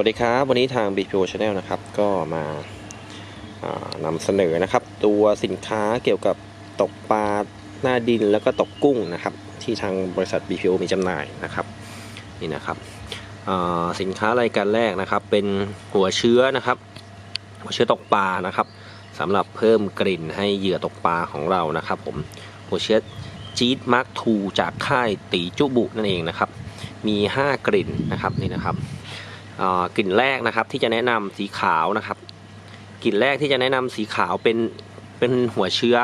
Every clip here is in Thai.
วัสดีครับ วันนี้ทาง BPO Channel นะครับ ก็มาานำเสนอนะครับ ตัวสินค้าเกี่ยวกับตกปลาหน้าดินแล้วก็ตกกุ้งนะครับ ที่ทางบริษัท BPO มีจำหน่ายนะครับนี่นะครับสินค้ารายการแรกนะครับ เป็นหัวเชื้อนะครับ หัวเชื้อตกปลานะครับสำหรับเพิ่มกลิ่นให้เหยื่อตกปลาของเรานะครับผมหัวเชื้อจี๊ดมาร์คทูจากค่ายตีจุบุนั่นเองนะครับ มี 5 กลิ่นนะครับนี่นะครับ กลิ่นแรกนะครับที่จะแนะนำสีขาวนะครับกลิ่นแรกที่จะแนะนำสีขาวเป็นเป็นหัวเชื้อ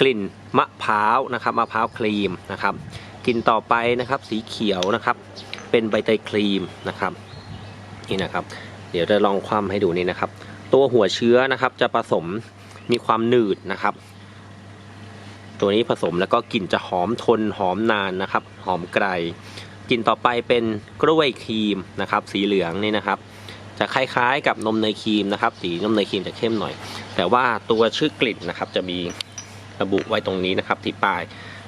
กลิ่นมะพร้าวนะครับมะพร้าวครีมนะครับกลิ่นต่อไปนะครับสีเขียวนะครับ เป็นใบเตยครีมนะครับนี่นะครับ เดี๋ยวจะลองคว่ำให้ดูนี่นะครับ ตัวหัวเชื้อนะครับจะผสมมีความหนืดนะครับ ตัวนี้ผสมแล้วก็กลิ่นจะหอมทนหอมนานนะครับ หอมไกล กลิ่นต่อไปเป็นกล้วยครีมนะครับ สีเหลืองนี่นะครับ จะคล้ายๆกับนมเนยครีมนะครับ สีนมเนยครีมจะเข้มหน่อย แต่ว่าตัวชื่อกลิ่นนะครับจะมีระบุไว้ตรงนี้นะครับที่ป้าย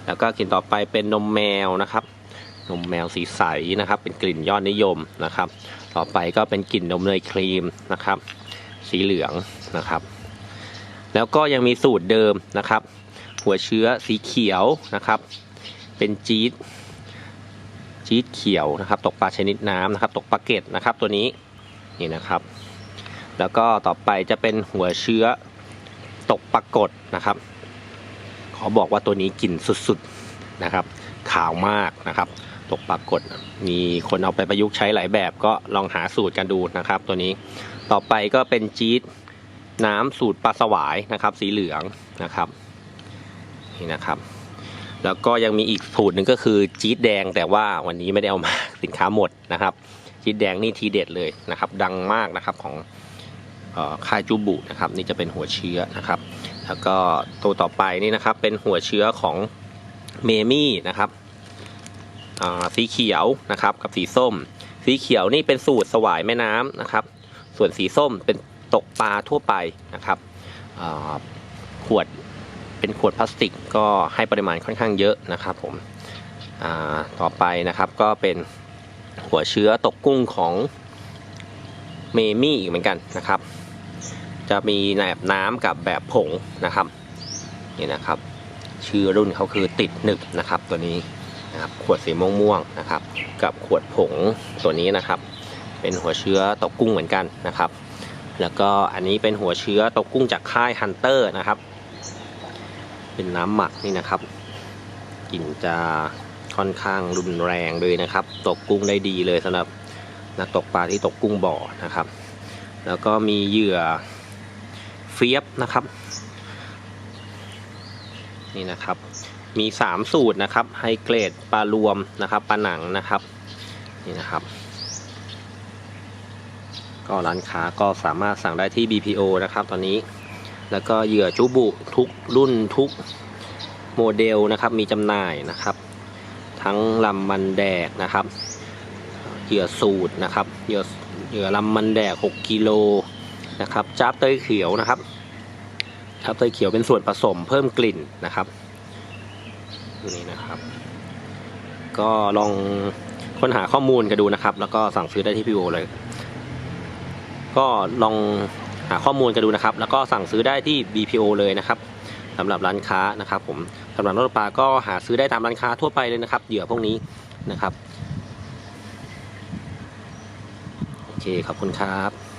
แล้วก็กลิ่นต่อไปเป็นนมแมวนะครับ นมแมวสีใสนะครับ เป็นกลิ่นยอดนิยมนะครับ ต่อไปก็เป็นกลิ่นนมเนยครีมนะครับ สีเหลืองนะครับ แล้วก็ยังมีสูตรเดิมนะครับ หัวเชื้อสีเขียวนะครับ เป็นจี๊ด จี๊ดเขียวนะครับ ตกปลาชนิดน้ำนะครับ ตกปลาเก็ดนะครับ ตัวนี้นี่นะครับ แล้วก็ต่อไปจะเป็นหัวเชื้อตกปลากดนะครับ ขอบอกว่าตัวนี้กลิ่นสุดๆนะครับ ขาวมากนะครับ ตกปลากดมีคนเอาไปประยุกต์ใช้หลายแบบก็ลองหาสูตรกันดูนะครับ ตัวนี้ต่อไปก็เป็นจี๊ดน้ำสูตรปลาสวายนะครับ สีเหลืองนะครับ นี่นะครับ แล้วก็ยังมีอีกสูตรหนึ่งก็คือจี๊ดแดงแต่ว่าวันนี้ไม่ได้เอามาสินค้าหมดนะครับ จี๊ดแดงนี่ทีเด็ดเลยนะครับ ดังมากนะครับของออค่ายจูบุนะครับ นี่จะเป็นหัวเชื้อนะครับ แล้วก็ตัวต่อไปนี่นะครับเป็นหัวเชื้อของเมมี่นะครับสีเขียวนะครับกับสีส้ม สีเขียวนี่เป็นสูตรสวายแม่น้ำนะครับ ส่วนสีส้มเป็นตกปลาทั่วไปนะครับขวด เป็นขวดพลาสติกก็ให้ปริมาณค่อนข้างเยอะนะครับผมต่อไปนะครับก็เป็นหัวเชื้อตกกุ้งของเมมี่อีกเหมือนกันนะครับ จะมีแบบน้ำกับแบบผงนะครับนี่นะครับ ชื่อรุ่นเขาคือติดหนึบนะครับตัวนี้นะครับขวดสีม่วงๆนะครับ กับขวดผงตัวนี้นะครับ เป็นหัวเชื้อตกกุ้งเหมือนกันนะครับ แล้วก็อันนี้เป็นหัวเชื้อตกกุ้งจากค่ายฮันเตอร์นะครับ เป็นน้ำหมักนี่นะครับกลิ่นจะค่อนข้างรุนแรงเลยนะครับ ตกกุ้งได้ดีเลยสำหรับนักตกปลาที่ตกกุ้งบ่อนะครับ แล้วก็มีเหยื่อเฟียบนะครับ นี่นะครับ มี 3 สูตรนะครับไฮเกรดปลารวมนะครับปลาหนังนะครับนี่นะครับ ก็ร้านค้าก็สามารถสั่งได้ที่ BPO นะครับตอนนี้ แล้วก็เหยื่อจูบุทุกรุ่นทุกโมเดลนะครับมีจำหน่ายนะครับ ทั้งลำมันแดกนะครับ เหยื่อสูตรนะครับ เหยื่อเหยื่อลำมันแดก 6กิโลนะครับจับเตยเขียวนะครับจับเตยเขียวเป็นส่วนผสมเพิ่มกลิ่นนะครับนี่นะครับ ก็ลองค้นหาข้อมูลกันดูนะครับ แล้วก็สั่งซื้อได้ที่พี่โอเลย ก็ลอง หาข้อมูลกันดูนะครับ แล้วก็สั่งซื้อได้ที่ BPO เลยนะครับสำหรับร้านค้านะครับผมสำหรับรถปลาก็หาซื้อได้ตามร้านค้าทั่วไปเลยนะครับเหยื่อพวกนี้นะครับโอเคขอบคุณครับ